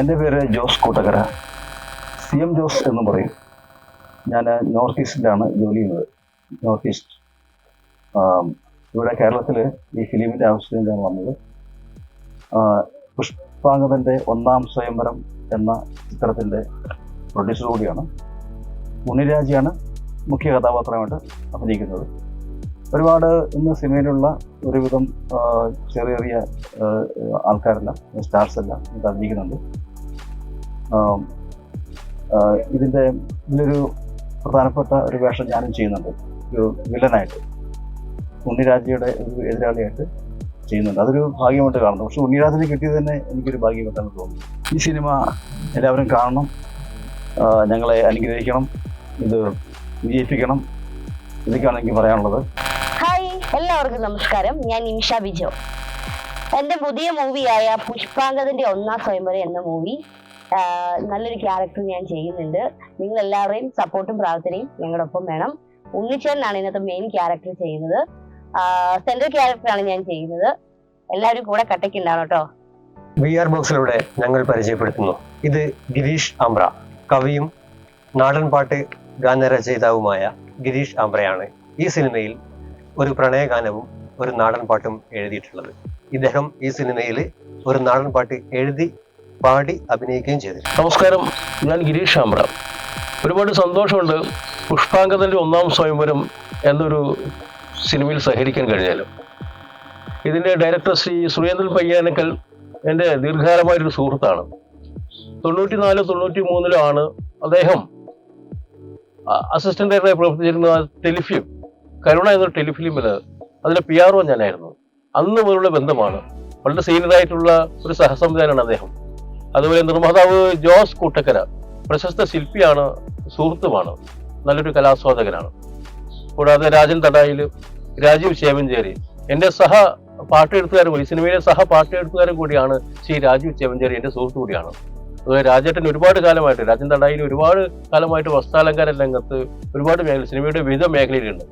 എന്റെ പേര് Jose Koottakkara. C M Jose എന്ന് പറയും. ഞാൻ നോർത്ത് ഈസ്റ്റിലാണ് ജോലി ചെയ്യുന്നത്. നോർത്ത് ഈസ്റ്റ് ഇവിടെ കേരളത്തിൽ ഈ ഫിലിമിന്റെ ആവശ്യത്തിന് ഞാൻ വന്നത്. പുഷ്പാങ്കതന്റെ ഒന്നാം സ്വയംവരം എന്ന ചിത്രത്തിന്റെ പ്രൊഡ്യൂസർ കൂടിയാണ്. മുനിരാജിയാണ് മുഖ്യ കഥാപാത്രമായിട്ട് അഭിനയിക്കുന്നത്. ഒരുപാട് ഇന്ന് സിനിമയിലുള്ള ഒരുവിധം ചെറിയ ചെറിയ ആൾക്കാരെല്ലാം സ്റ്റാർസ് എല്ലാം ഇത് അഭിനയിക്കുന്നുണ്ട്. ഇതിന്റെ ഇതിലൊരു പ്രധാനപ്പെട്ട ഒരു വേഷം ഞാനും ചെയ്യുന്നുണ്ട്. ഒരു വില്ലനായിട്ട്. ഉണ്ണിരാജയുടെ ഒരു എതിരാളിയായിട്ട് ചെയ്യുന്നുണ്ട്. അതൊരു ഭാഗ്യമായിട്ട് കാണുന്നു. പക്ഷെ ഉണ്ണിരാജന് കിട്ടിയത് തന്നെ എനിക്കൊരു ഭാഗ്യമായിട്ടാണ് തോന്നുന്നത്. ഈ സിനിമ എല്ലാവരും കാണണം. ഞങ്ങളെ അനുഗ്രഹിക്കണം. ഇത് വിജയിപ്പിക്കണം. ഇതൊക്കെയാണ് എനിക്ക് പറയാനുള്ളത്. ഹായ് എല്ലാവർക്കും നമസ്കാരം. ഞാൻ നിമിഷ ബിജോ. എന്റെ പുതിയ മൂവിയായ പുഷ്പാങ്കതിന്റെ ഒന്നാം സ്വയംവരം എന്ന മൂവി നല്ലൊരു ക്യാരക്ടർ ഞാൻ ചെയ്യുന്നുണ്ട്. നിങ്ങൾ എല്ലാവരുടെയും സപ്പോർട്ടും പ്രാർത്ഥനയും ഞങ്ങളുടെ ഒപ്പം വേണം. ഉണ്ണിച്ചേട്ടനാണ് ഇതിനകത്ത് മെയിൻ ക്യാരക്ടർ ചെയ്യുന്നത്. സെൻട്രൽ ക്യാരക്ടറാണ് ഞാൻ ചെയ്യുന്നത്. എല്ലാവരും കൂടെ കട്ടയ്ക്കുണ്ടാവണം കേട്ടോ. വി ആർ ബോക്സിലൂടെ ഞങ്ങൾ പരിചയപ്പെടുത്തുന്നു. ഇത് ഗിരീഷ് ആംബ്ര കവിയും നാടൻപാട്ട് ഗാനരചയിതാവുമായ ഗിരീഷ് ആംബ്രയാണ് ഈ സിനിമയിൽ ഒരു പ്രണയഗാനവും ഒരു നാടൻ പാട്ടും എഴുതിയിട്ടുള്ളത്. ഇദ്ദേഹം ഈ സിനിമയിൽ ഒരു നാടൻ പാട്ട് എഴുതി പാടി അഭിനയിക്കുകയും ചെയ്തു നമസ്കാരം ഞാൻ ഗിരീഷ് ആമ്പ്ര. ഒരുപാട് സന്തോഷമുണ്ട് പുഷ്പാങ്കതന്റെ ഒന്നാം സ്വയംവരം എന്നൊരു സിനിമയിൽ സഹകരിക്കാൻ കഴിഞ്ഞാലും. ഇതിന്റെ ഡയറക്ടർ ശ്രീ സുരേന്ദ്രൻ പയ്യാനക്കൽ എന്റെ ദീർഘകാലമായൊരു സുഹൃത്താണ്. തൊണ്ണൂറ്റി നാല് തൊണ്ണൂറ്റി മൂന്നിലാണ് അദ്ദേഹം അസിസ്റ്റന്റ് ഡയറക്ടറായി പ്രവർത്തിച്ചിരുന്ന ടെലിഫിലിം കരുണ എന്നൊരു ടെലിഫിലിമിൽ അതിലെ പി ആർ ഒ ഞാനായിരുന്നു. അന്ന് മുതലുള്ള ബന്ധമാണ്. വളരെ സീനിയറായിട്ടുള്ള ഒരു സഹസംവിധാനമാണ് അദ്ദേഹം. അതുപോലെ നിർമ്മാതാവ് ജോസ് കൂട്ടക്കര പ്രശസ്ത ശില്പിയാണ് സുഹൃത്തുമാണ് നല്ലൊരു കലാസ്വാദകനാണ്. കൂടാതെ രാജൻ തടായിൽ രാജീവ് ചേവഞ്ചേരി എന്റെ സഹ പാട്ടെഴുത്തുകാരും കൂടി സിനിമയിലെ സഹ പാട്ടെഴുത്തുകാരും കൂടിയാണ് ശ്രീ രാജീവ് ചേവഞ്ചേരി എന്റെ സുഹൃത്തു കൂടിയാണ്. അതുപോലെ രാജേട്ടൻ ഒരുപാട് കാലമായിട്ട് രാജൻ തടായിൽ ഒരുപാട് കാലമായിട്ട് വസ്ത്രാലങ്കാര രംഗത്ത് ഒരുപാട് മേഖല സിനിമയുടെ വിവിധ മേഖലയിലുണ്ട്.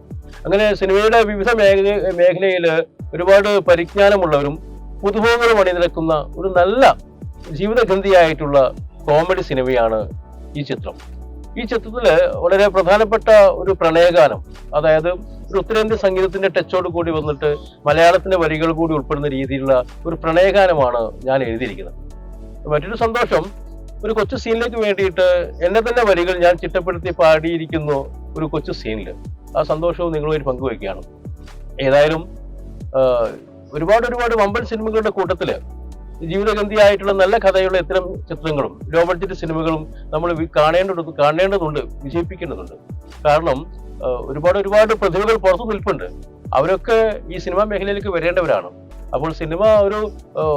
അങ്ങനെ സിനിമയുടെ വിവിധ മേഖല മേഖലയിൽ ഒരുപാട് പരിജ്ഞാനമുള്ളവരും പുതുഭവങ്ങളും അണിനിരക്കുന്ന ഒരു നല്ല ജീവിതഗന്ധിയായിട്ടുള്ള കോമഡി സിനിമയാണ് ഈ ചിത്രം. ഈ ചിത്രത്തിൽ വളരെ പ്രധാനപ്പെട്ട ഒരു പ്രണയഗാനം അതായത് ഒരു ഉത്തരേന്ത്യൻ സംഗീതത്തിന്റെ ടച്ചോട് കൂടി വന്നിട്ട് മലയാളത്തിന്റെ വരികൾ കൂടി ഉൾപ്പെടുന്ന രീതിയിലുള്ള ഒരു പ്രണയഗാനമാണ് ഞാൻ എഴുതിയിരിക്കുന്നത്. മറ്റൊരു സന്തോഷം ഒരു കൊച്ചു സീനിലേക്ക് വേണ്ടിയിട്ട് എന്നെ തന്നെ വരികൾ ഞാൻ ചിട്ടപ്പെടുത്തി പാടിയിരിക്കുന്നു ഒരു കൊച്ചു സീനിൽ ആ സന്തോഷവും നിങ്ങളുമായി പങ്കുവയ്ക്കുകയാണ്. ഏതായാലും ഒരുപാട് ഒരുപാട് വമ്പൻ സിനിമകളുടെ കൂട്ടത്തിൽ ജീവിതഗന്ധിയായിട്ടുള്ള നല്ല കഥയുള്ള ഇത്തരം ചിത്രങ്ങളും ലോ ബഡ്ജറ്റ് സിനിമകളും നമ്മൾ കാണേണ്ടത് കാണേണ്ടതുണ്ട് വിജയിപ്പിക്കേണ്ടതുണ്ട്. കാരണം ഒരുപാട് ഒരുപാട് പ്രതിഭകൾ പുറത്തു നിൽപ്പുണ്ട്. അവരൊക്കെ ഈ സിനിമാ മേഖലയിലേക്ക് വരേണ്ടവരാണ്. അപ്പോൾ സിനിമ ഒരു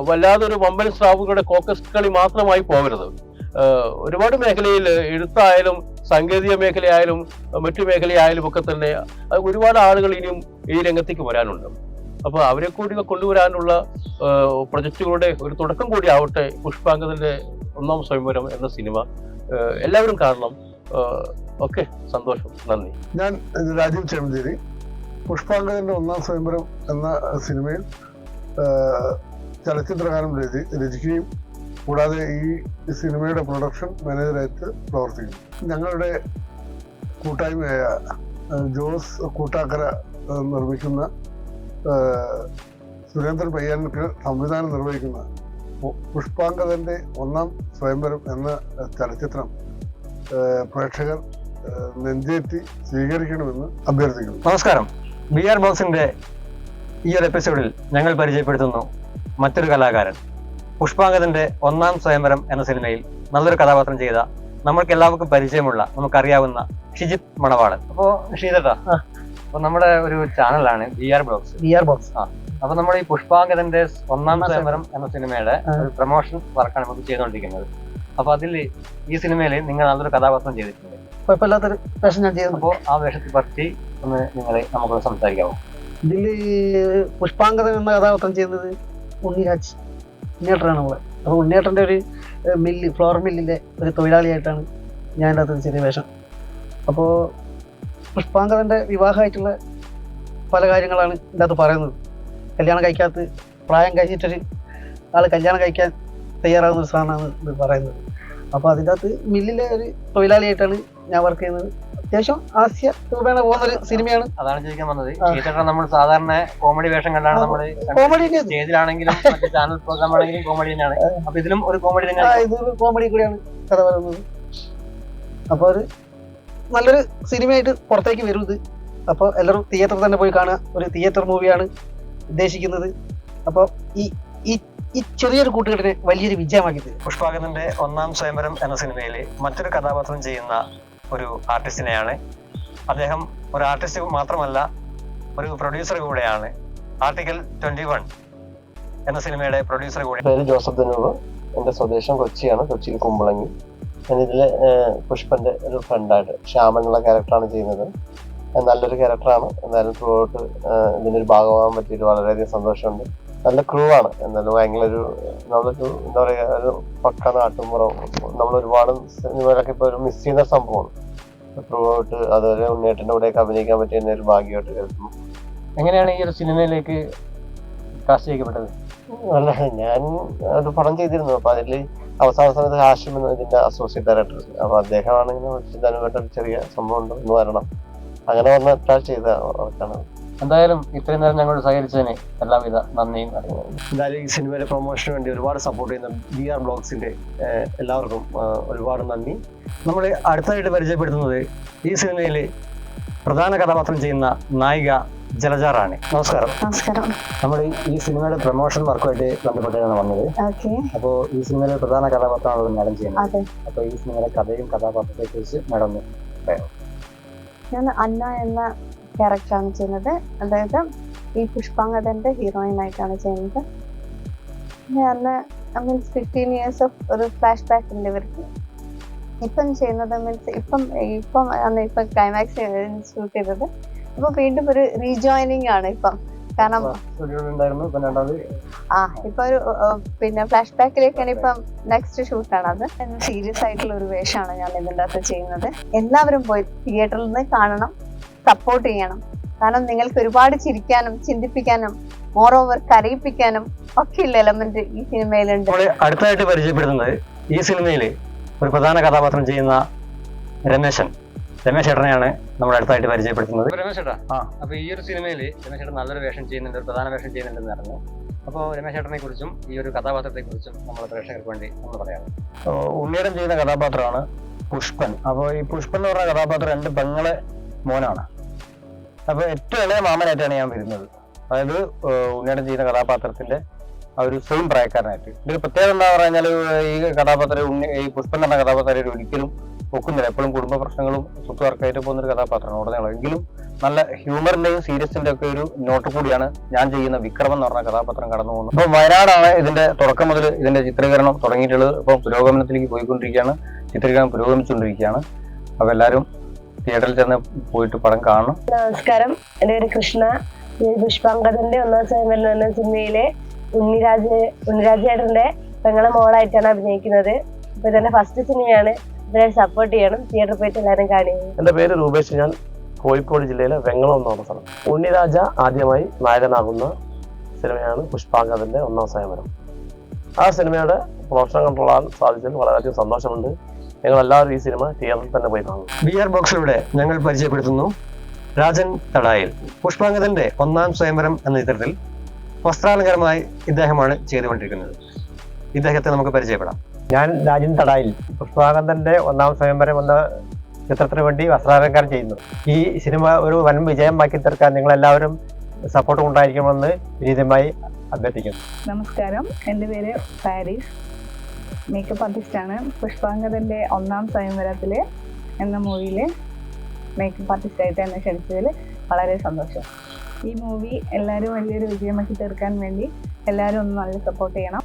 വല്ലാതെ ഒരു വമ്പൻ സ്രാവുകളുടെ കോക്കസ് കളി മാത്രമായി പോകരുത്. ഒരുപാട് മേഖലയിൽ എഴുത്തായാലും സാങ്കേതിക മേഖലയായാലും മറ്റു മേഖലയായാലും ഒക്കെ തന്നെ ഒരുപാട് ആളുകൾ ഇനിയും ഈ രംഗത്തേക്ക് വരാനുണ്ട്. അപ്പോൾ അവരെ കൂടി കൊണ്ടുവരാനുള്ള പ്രൊജക്റ്റുകളുടെ ഒരു തുടക്കം കൂടി ആവട്ടെ പുഷ്പാങ്കത്തിന്റെ ഒന്നാം സ്വയംവരം എന്ന സിനിമ. എല്ലാവരും കാണണം. ഓക്കെ സന്തോഷം. നന്ദി. ഞാൻ രാജീവ് ചേമഞ്ചേരി പുഷ്പാങ്കകന്റെ ഒന്നാം സ്വയംവരം എന്ന സിനിമയിൽ ചലച്ചിത്രകാരം രചി രചിക്കുകയും കൂടാതെ ഈ സിനിമയുടെ പ്രൊഡക്ഷൻ മാനേജറായിട്ട് പ്രവർത്തിക്കുന്നു. ഞങ്ങളുടെ കൂട്ടായ്മയായ ജോസ് കൂട്ടാക്കര നിർമ്മിക്കുന്ന സുരേന്ദ്രൻ പയ്യാനക്ക് സംവിധാനം നിർവഹിക്കുന്ന പുഷ്പാങ്കതന്റെ ഒന്നാം സ്വയംവരം എന്ന ചലച്ചിത്രം പ്രേക്ഷകർ നെഞ്ചേറ്റി സ്വീകരിക്കണമെന്ന് അഭ്യർത്ഥിക്കുന്നു. നമസ്കാരം. ബി ആർ ബോക്സിന്റെ ഈ ഒരു എപ്പിസോഡിൽ ഞങ്ങൾ പരിചയപ്പെടുത്തുന്നു മറ്റൊരു കലാകാരൻ. പുഷ്പാങ്കതന്റെ ഒന്നാം സ്വയംവരം എന്ന സിനിമയിൽ നല്ലൊരു കഥാപാത്രം ചെയ്ത നമ്മൾക്ക് എല്ലാവർക്കും പരിചയമുള്ള നമുക്കറിയാവുന്ന ഷിജിത് മണവാളൻ. അപ്പോ ഷീതട്ടാ അപ്പൊ നമ്മുടെ ഒരു ചാനലാണ് V R blogs V R box അപ്പൊ നമ്മൾ ഈ പുഷ്പാങ്കതന്റെ ഒന്നാം സ്വയംവരം എന്ന സിനിമയുടെ ആ. ഒരു പ്രൊമോഷൻ വർക്കാണ് നമുക്ക് ചെയ്തുകൊണ്ടിരിക്കുന്നത്. അപ്പൊ അതിൽ ഈ സിനിമയിൽ നിങ്ങൾ നല്ലൊരു കഥാപാത്രം ചെയ്തിട്ടുണ്ട്. കുഴപ്പമില്ലാത്തൊരു വേഷം ഞാൻ ചെയ്തു അപ്പോൾ ആ വേഷത്തെ പറ്റി ഒന്ന് നിങ്ങൾ നമുക്ക് സംസാരിക്കാമോ ഇതിൽ പുഷ്പാങ്കതൻ എന്ന കഥാപാത്രം ചെയ്യുന്നത് ഉണ്ണിരാജ് ഉണ്ണിയേട്ടനാണ് നമ്മൾ അപ്പോൾ ഉണ്ണിയേട്ടന്റെ ഒരു മില്ല് ഫ്ലോർ മില്ലിലെ ഒരു തൊഴിലാളിയായിട്ടാണ് ഞാൻ അകത്ത് ചെറിയ വേഷം. അപ്പോൾ പുഷ്പാങ്കതന്റെ വിവാഹമായിട്ടുള്ള പല കാര്യങ്ങളാണ് ഇതിന്റെ അത് പറയുന്നത്. കല്യാണം കഴിക്കാത്ത പ്രായം കഴിഞ്ഞിട്ടൊരു ആൾ കല്യാണം കഴിക്കാൻ തയ്യാറാകുന്ന ഒരു സാധനമാണ് ഇത് പറയുന്നത്. അപ്പോൾ അതിന്റെ അകത്ത് മില്ലിലെ ഒരു തൊഴിലാളിയായിട്ടാണ് ഞാൻ വർക്ക് ചെയ്യുന്നത്. അത്യാവശ്യം ആസ്യ രൂപേണ പോകുന്ന ഒരു സിനിമയാണ്. അതാണ് ചോദിക്കാൻ വന്നത്. നമ്മൾ സാധാരണ കോമഡി വേഷം കണ്ടാണ് നമ്മൾ കോമഡി സ്റ്റേജിലാണെങ്കിലും ചാനൽ പ്രോഗ്രാം ആണെങ്കിലും കോമഡി തന്നെയാണ്. അപ്പൊ ഇതിലും ഒരു കോമഡി ഇത് കോമഡി കൂടിയാണ് കഥ പറയുന്നത്. അപ്പോൾ ഒരു നല്ലൊരു സിനിമയായിട്ട് പുറത്തേക്ക് വരും ഇത്. അപ്പോൾ എല്ലാവരും തിയേറ്ററിൽ തന്നെ പോയി കാണുക. ഒരു തിയേറ്റർ മൂവിയാണ് ഉദ്ദേശിക്കുന്നത്. അപ്പോൾ ഈ ഈ ഈ ചെറിയൊരു കൂട്ടുകെട്ടിനെ വലിയൊരു വിജയമാക്കി തരും ഒന്നാം സ്വയംവരം എന്ന സിനിമയിൽ മറ്റൊരു കഥാപാത്രം ചെയ്യുന്ന ഒരു ആർട്ടിസ്റ്റിനെയാണ്. അദ്ദേഹം ഒരു ആർട്ടിസ്റ്റ് മാത്രമല്ല ഒരു പ്രൊഡ്യൂസർ കൂടെയാണ്. ആർട്ടിക്കൽ ട്വന്റി വൺ എന്ന സിനിമയുടെ പ്രൊഡ്യൂസർ കൂടെ പേര് ജോസഫ് ധനൂർ. എന്റെ സ്വദേശം കൊച്ചിയാണ് കൊച്ചിയിൽ കുമ്പളങ്ങി. ഞാൻ പുഷ്പന്റെ ഒരു ഫ്രണ്ടായിട്ട് ശ്യാമൻ എന്നുള്ള ക്യാരക്ടറാണ് ചെയ്യുന്നത്. നല്ലൊരു ക്യാരക്ടറാണ്. എന്നാലും ത്രൂ ഔട്ട് ഇതിന്റെ ഒരു ഭാഗമാകാൻ പറ്റിയിട്ട് വളരെയധികം സന്തോഷമുണ്ട്. നല്ല ക്രൂ ആണ്. എന്നാലും ഭയങ്കര ഒരു നമ്മളൊരു എന്താ പറയുക ഒരു പക്ക നാട്ടുമ്പുറം നമ്മൾ ഒരുപാട് സിനിമകളൊക്കെ ഇപ്പൊ ഒരു മിസ് ചെയ്യുന്ന സംഭവമാണ്. ത്രൂ ഔട്ട് അതുപോലെ ഉണ്ണേട്ടന്റെ കൂടെയൊക്കെ അഭിനയിക്കാൻ പറ്റിയ ഒരു ഭാഗ്യമായിട്ട് കരുതുന്നു. എങ്ങനെയാണ് ഈ ഒരു സിനിമയിലേക്ക് കാസ്റ്റ് ചെയ്യപ്പെട്ടത്? അല്ല ഞാൻ ഒരു പടം ചെയ്തിരുന്നു. അപ്പൊ അതിൽ അവസാന സമയത്ത് ഹാഷിം എന്ന ഇതിന്റെ അസോസിയേറ്റ് ഡയറക്ടർ അപ്പൊ അദ്ദേഹമാണ് ഇങ്ങനെ ഒരു ചെറിയ സംഭവം ഉണ്ട്. എന്ന് വരണം. അങ്ങനെ വന്ന് അറ്റാച്ച് ചെയ്ത വർക്കാണ് എന്തായാലും ഇത്രയും നേരം ഞങ്ങളോട് സഹകരിച്ചതിന് എല്ലാവിധ നന്ദിയും എന്തായാലും ഈ സിനിമയുടെ പ്രൊമോഷന് വേണ്ടി ഒരുപാട് സപ്പോർട്ട് ചെയ്യുന്ന ബി ആർ ബ്ലോഗ്സിന്റെ എല്ലാവർക്കും ഒരുപാട് നന്ദി. നമ്മൾ അടുത്തതായിട്ട് പരിചയപ്പെടുത്തുന്നത് ഈ സിനിമയിൽ പ്രധാന കഥാപാത്രം ചെയ്യുന്ന നായിക ജലജ റാണി. നമസ്കാരം. നമസ്കാരം. നമ്മൾ ഈ സിനിമയുടെ പ്രൊമോഷൻ വർക്കുമായിട്ട് ബന്ധപ്പെട്ടാണ് വന്നത്. അപ്പോ അപ്പോൾ ഈ സിനിമയിലെ പ്രധാന കഥാപാത്രമാണ് മാഡം ചെയ്യുന്നത്. അപ്പൊ അപ്പോൾ ഈ സിനിമയിലെ കഥയും കഥാപാത്രത്തെ കുറിച്ച് മാഡം ഞാൻ അന്ന എന്ന ക്യാരക്ടറാണ് ചെയ്യുന്നത്. അതായത് ഈ പുഷ്പാങ്കതന്റെ ഹീറോയിൻ ആയിട്ടാണ് ചെയ്യുന്നത്. ഞാൻ മീൻസ് ഫിഫ്റ്റീൻ ഇയേഴ്സ് ഓഫ് ഒരു ഫ്ലാഷ് ബാക്ക് ഉണ്ട് ഇവർക്ക്. ഇപ്പം ചെയ്യുന്നത് മീൻസ് ഇപ്പം ഇപ്പം ഇപ്പം ക്ലൈമാക്സ് ഷൂട്ട് ചെയ്തത്. ഇപ്പൊ വീണ്ടും ഒരു റീജോയിനിങ് ആണ് ഇപ്പം. കാരണം ആ ഇപ്പൊ ഒരു പിന്നെ ഫ്ലാഷ് ബാക്കിലേക്കാണ് ഇപ്പം നെക്സ്റ്റ് ഷൂട്ടാണ് അത്. സീരിയസ് ആയിട്ടുള്ള ഒരു വേഷമാണ് ഞാൻ ഇതിന്റെ അകത്ത് ചെയ്യുന്നത്. എല്ലാവരും പോയി തിയേറ്ററിൽ നിന്ന് കാണണം സപ്പോർട്ട് ചെയ്യണം. കാരണം നിങ്ങൾക്ക് ഒരുപാട് ചിരിക്കാനും ചിന്തിപ്പിക്കാനും മോർ ഓവർ കരയിപ്പിക്കാനും ഒക്കെയുള്ള എലമെന്റ് ഈ സിനിമയിലുണ്ട്. അടുത്തായിട്ട് അടുത്തതായിട്ട് പരിചയപ്പെടുത്തുന്നത് ഈ സിനിമയിൽ ഒരു പ്രധാന കഥാപാത്രം ചെയ്യുന്ന രമേശൻ. രമേശ് ചേട്ടനെയാണ് നമ്മൾ അടുത്തായിട്ട് പരിചയപ്പെടുത്തുന്നത്. രമേശ് ചേട്ടാ അപ്പൊ ഈ ഒരു സിനിമയിൽ രമേശ് ചേട്ടൻ നല്ലൊരു വേഷം ചെയ്യുന്നുണ്ട് ഒരു പ്രധാന വേഷം ചെയ്യുന്നുണ്ടെന്ന് പറഞ്ഞു അപ്പോൾ രമേശ് ചേട്ടനെ കുറിച്ചും ഈ ഒരു കഥാപാത്രത്തെ കുറിച്ചും നമ്മൾ പ്രേക്ഷകർക്ക് വേണ്ടി നമ്മൾ പറയാം ഉണ്ണിയടം ചെയ്യുന്ന കഥാപാത്രമാണ് പുഷ്പൻ. അപ്പോൾ ഈ പുഷ്പൻ എന്ന് പറഞ്ഞ കഥാപാത്രം രണ്ട് പെങ്ങളെ മോനാണ്. അപ്പോൾ ഏറ്റവും ഇളയ മാമനായിട്ടാണ് ഞാൻ വരുന്നത്. അതായത് ഉണ്ണിയടം ചെയ്യുന്ന കഥാപാത്രത്തിന്റെ ആ ഒരു സെയിം പ്രായക്കാരനായിട്ട്. ഇതിൽ പ്രത്യേകത എന്താ പറഞ്ഞാൽ ഈ കഥാപാത്രം ഉണ്ണി ഈ പുഷ്പൻ എന്ന കഥാപാത്രം ഒരിക്കലും ഒക്കുന്നില്ല എപ്പോഴും കുടുംബ പ്രശ്നങ്ങളും സ്വത്തുവർക്കായിട്ട് പോകുന്ന ഒരു കഥാപാത്രമാണ് ഉടനീളം. എങ്കിലും നല്ല ഹ്യൂമറിന്റെയും സീരിയസിന്റെ ഒക്കെ ഒരു നോട്ട് കൂടിയാണ് ഞാൻ ചെയ്യുന്ന വിക്രം എന്ന് പറഞ്ഞ കഥാപാത്രം കടന്നു പോകുന്നത്. അപ്പോൾ വയനാടാണ് ഇതിന്റെ തുടക്കം മുതൽ ഇതിന്റെ ചിത്രീകരണം തുടങ്ങിയിട്ടുള്ളത്. ഇപ്പം പുരോഗമനത്തിലേക്ക് പോയിക്കൊണ്ടിരിക്കുകയാണ്. ചിത്രീകരണം പുരോഗമിച്ചുകൊണ്ടിരിക്കുകയാണ്. അപ്പോൾ എല്ലാവരും തിയേറ്ററിൽ ചെന്ന് പോയിട്ട് പടം കാണണം. നമസ്കാരം. എന്റെ പേര് കൃഷ്ണ. പുഷ്പാങ്കദന്റെ ഒന്നാം സമയം എന്ന സിനിമയിലെ ഉണ്ണിരാജ് ഉണ്ണിരാജേട്ടന്റെ പെങ്ങളെ മോളായിട്ടാണ് അഭിനയിക്കുന്നത്. ഇപ്പൊ ഇതെന്റെ ഫസ്റ്റ് സിനിമയാണ് ഇതിനെ സപ്പോർട്ട് ചെയ്യണം. തിയേറ്ററിൽ പോയിട്ട് എല്ലാവരും കാണുകയും എന്റെ പേര് രൂപേഷ്. ഞാൻ കോഴിക്കോട് ജില്ലയിലെ വെങ്ങളം എന്ന് പറഞ്ഞ സ്ഥലം. ഉണ്ണിരാജ ആദ്യമായി നായകനാകുന്ന സിനിമയാണ് പുഷ്പാങ്കതിന്റെ ഒന്നാം സ്വയംവരം ആ സിനിമയുടെ പ്രൊഡക്ഷൻ ആകാൻ സാധിച്ചതിൽ വളരെയധികം സന്തോഷമുണ്ട്. ഞങ്ങൾ എല്ലാവരും ഈ സിനിമ തിയേറ്ററിൽ തന്നെ പോയി കാണും ബി ആർ ബോക്സിലൂടെ ഞങ്ങൾ പരിചയപ്പെടുത്തുന്നു രാജൻ തടായിൽ. പുഷ്പാങ്കതന്റെ ഒന്നാം സ്വയംവരം എന്ന ചിത്രത്തിൽ വസ്ത്രാലങ്കാരമായി ഇദ്ദേഹമാണ് ചെയ്തുകൊണ്ടിരിക്കുന്നത്. ഇദ്ദേഹത്തെ നമുക്ക് പരിചയപ്പെടാം. ഞാൻ രാജൻ തടായിൽ പുഷ്പാനന്ദന്റെ ഒന്നാം സ്വയംവരം എന്ന ചിത്രത്തിന് വേണ്ടി വസ്ത്രാലങ്കാരം ചെയ്യുന്നു. ഈ സിനിമ ഒരു വൻ വിജയമാക്കി തീർക്കാൻ നിങ്ങളെല്ലാവരും സപ്പോർട്ട് ഉണ്ടായിരിക്കണമെന്ന് വിനീതമായി അഭ്യർത്ഥിക്കുന്നു. നമസ്കാരം. എന്റെ പേര് പാരീസ്. മേക്കപ്പ് ആർട്ടിസ്റ്റാണ് പുഷ്പാങ്കതന്റെ ഒന്നാം സ്വയംവരത്തിൽ എന്ന മൂവിയിൽ മേക്കപ്പ് ആർട്ടിസ്റ്റായിട്ട് എന്നെ ക്ഷണിച്ചതിൽ വളരെ സന്തോഷം. ഈ മൂവി എല്ലാവരും വലിയൊരു വിജയമാക്കി തീർക്കാൻ വേണ്ടി എല്ലാവരും ഒന്ന് നല്ല സപ്പോർട്ട് ചെയ്യണം.